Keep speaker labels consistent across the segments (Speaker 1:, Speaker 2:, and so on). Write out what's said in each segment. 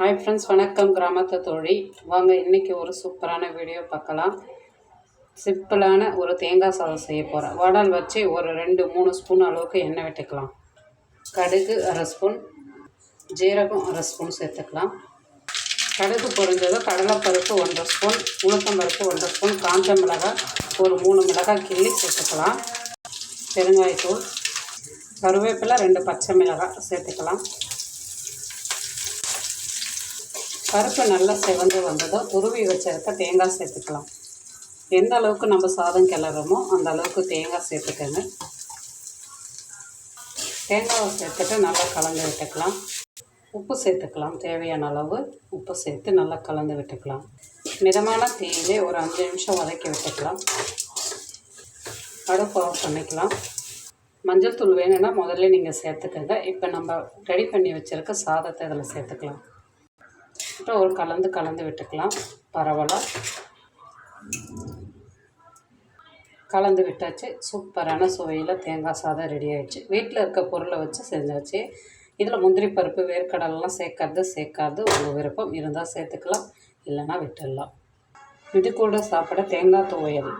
Speaker 1: Hi friends வணக்கம். கிராமத்து தோழி. வாங்க இன்றைக்கி ஒரு சூப்பரான வீடியோ பார்க்கலாம். சிம்பிளான ஒரு தேங்காய் சாதம் செய்ய போகிறேன் வடல் வச்சு ஒரு ரெண்டு மூணு ஸ்பூன் அளவுக்கு எண்ணெய் விட்டுக்கலாம். கடுகு அரை ஸ்பூன் ஜீரகம் அரை ஸ்பூன் சேர்த்துக்கலாம். கடுகு பொறிஞ்சதும் கடலைப்பருப்பு ஒன்றரை ஸ்பூன் உளுத்தம்பருப்பு ஒன்றரை ஸ்பூன் காஞ்ச மிளகாய் ஒரு மூணு மிளகாய் கிள்ளி சேர்த்துக்கலாம். பெருங்காயத்தூள் கருவேப்பிலை ரெண்டு பச்சை மிளகாய் சேர்த்துக்கலாம். பருப்பு நல்லா செவந்து வந்ததும் உருவி வச்சிருக்க தேங்காய் சேர்த்துக்கலாம். எந்த அளவுக்கு நம்ம சாதம் கிளறோமோ அந்த அளவுக்கு தேங்காய் சேர்த்துக்கோங்க. தேங்காவை சேர்த்துட்டு நல்லா கலந்து விட்டுக்கலாம். உப்பு சேர்த்துக்கலாம். தேவையான அளவு உப்பு சேர்த்து நல்லா கலந்து விட்டுக்கலாம். மிதமான தீயிலே ஒரு அஞ்சு நிமிஷம் வதக்கி விட்டுக்கலாம். அடுப்பு ஆஃப் பண்ணிக்கலாம். மஞ்சள் தூள் வேணும்னா முதல்ல நீங்கள் சேர்த்துக்கோங்க. இப்போ நம்ம ரெடி பண்ணி வச்சுருக்க சாதத்தை இதில் சேர்த்துக்கலாம். ஒரு கலந்து கலந்து விட்டுக்கலாம். பரவலாக கலந்து விட்டாச்சு. சூப்பரான சுவையில் தேங்காய் சாதம் ரெடி ஆகிடுச்சு வீட்டில் இருக்க பொருளை வச்சு செஞ்சாச்சு. இதில் முந்திரி பருப்பு வேர்க்கடலாம் சேர்க்கறது சேர்க்காது. உங்கள் விருப்பம் இருந்தால் சேர்த்துக்கலாம். இல்லைன்னா விட்டுடலாம். இது கூட சாப்பிட தேங்காய் துவையல்.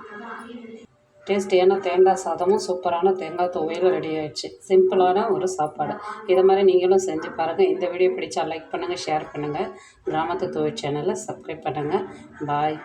Speaker 1: டேஸ்டியான தேங்காய் சாதமும் சூப்பரான தேங்காய் துவையில் ரெடி ஆயிடுச்சு. சிம்பிளான ஒரு சாப்பாடு. இதை மாதிரி நீங்களும் செஞ்சு பாருங்கள் இந்த வீடியோ பிடிச்சா லைக் பண்ணுங்கள் ஷேர் பண்ணுங்கள் கிராமத்து துவை சேனலை சப்ஸ்கிரைப் பண்ணுங்கள் பாய்